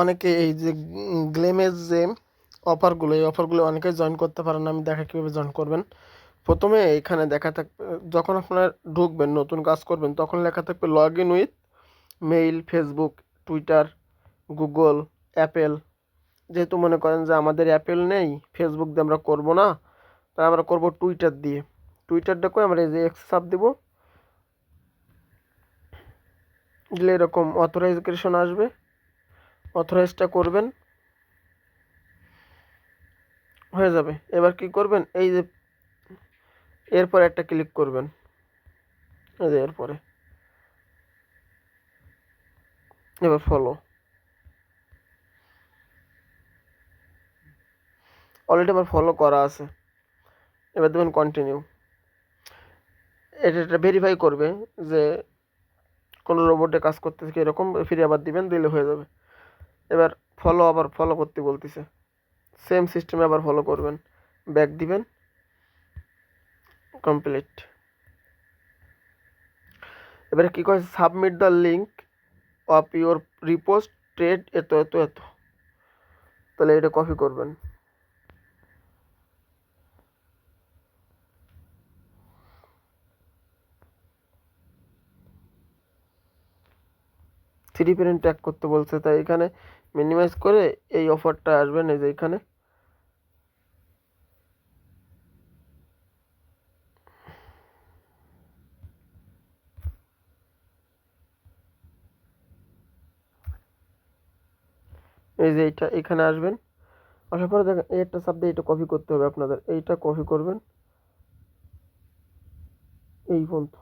অনেকে এই যে গ্লেমের যে অফারগুলো এই অফারগুলো অনেকে জয়েন করতে পারেন আমি দেখা কীভাবে জয়েন করবেন? প্রথমে এখানে দেখা থাকবে, যখন আপনার ঢুকবেন, নতুন কাজ করবেন, তখন লেখা থাকবে log in with mail Facebook Twitter Google Apple যেহেতু মনে করেন যে আমাদের অ্যাপেল নেই ফেসবুক দিয়ে আমরা করব না তাই আমরা করব টুইটার দিয়ে। টুইটারটা করে আমরা এই যে এক্স চাপ দেবো। দিলে এরকম অথরাইজেশন আসবে। অথরাইজটা করবেন, হয়ে যাবে। এবার কি করবেন? এই যে এরপর একটা ক্লিক করবেন। এই যে এরপরে। এবার ফলো অলরেডি আমার ফলো করা আছে। এবার দেবেন কন্টিনিউ এটা এটা ভেরিফাই করবে যে কোনো রোবটে কাজ করতে থেকে এরকম ফিরে আবার দিবেন, দিলে হয়ে যাবে। এবার ফলো আবার ফলো করতে বলতেছে। সেম সিস্টেমে আবার ফলো করবেন। ব্যাক দিবেন। কমপ্লিট এবারে কী কয় submit the link of your repost trade এত এত এত। তাহলে এটা কপি করবেন। থ্রি প্রিন্ট ট্যাগ করতে বলছে, তাই এখানে মিনিমাইজ করে এই অফারটা আসবেন এই যে এখানে। এই যে এইটা এখানে আসবেন। আসার পরে দেখেন, এই একটা শব্দে এটা কপি করতে হবে আপনাদের। এইটা কপি করবেন। এই পর্যন্ত।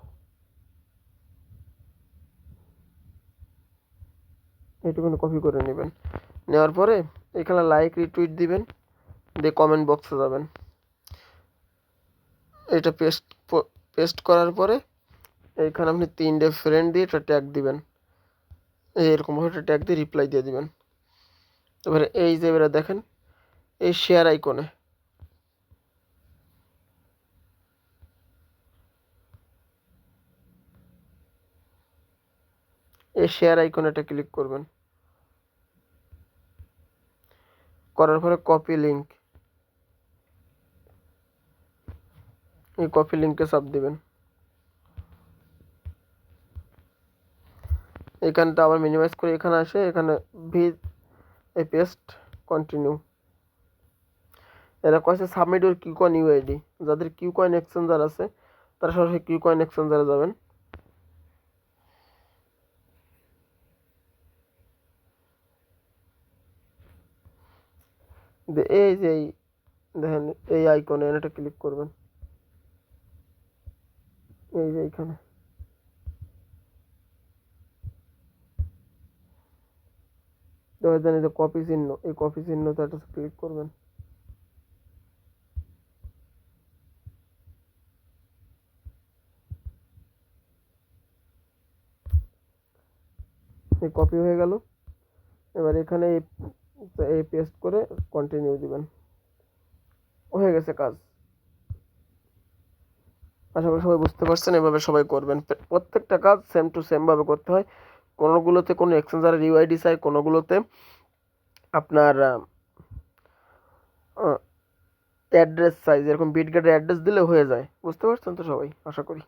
এইটুকুনি কপি করে নেবেন। নেওয়ার পরে এখানে লাইক রিটুইট দিবেন, দিয়ে কমেন্ট বক্সে যাবেন। এটা পেস্ট পেস্ট করার পরে এইখানে আপনি তিনটে ফ্রেন্ড দিয়ে এটা ট্যাগ দিবেন। এরকমভাবে একটা ট্যাগ দিয়ে রিপ্লাই দিয়ে দিবেন। এবারে এই যে এবারে দেখেন, এই শেয়ার আইকনে এই শেয়ার আইকনেটা ক্লিক করবেন। করার পরে কপি লিঙ্ক এই কপি লিঙ্কে চাপ দিবেন। এখানটা আবার মিনিমাইজ করে এখানে আসে, এখানে ভি এই পেস্ট কন্টিনিউ এরা কয়েছে submit your Q coin UID যাদের কিউ কয়েন এক্সচেঞ্জার আছে, তারা সরাসরি কিউ কয়েন এক্সচেঞ্জারে যাবেন। এই যে এই, দেখেন, এই আইকনে এটা ক্লিক করবেন। এই যে এইখানে। দেন এই যে কপি চিহ্ন, এই কপি চিহ্নতে একটা ক্লিক করবেন। কপি হয়ে গেল। এবার এখানে এই পেস্ট করে কন্টিনিউ দিবেন। হয়ে গেছে কাজ। আশা করি সবাই বুঝতে পারছেন, এভাবে সবাই করবেন। প্রত্যেকটা কাজ সেম টু সেমভাবে করতে হয়। কোনোগুলোতে কোনো এক্সচেঞ্জারের ইউআইডি চাই, কোনোগুলোতে আপনার অ্যাড্রেস চাই যেরকম বিটগেটের অ্যাড্রেস দিলে হয়ে যায়। বুঝতে পারছেন তো সবাই? আশা করি।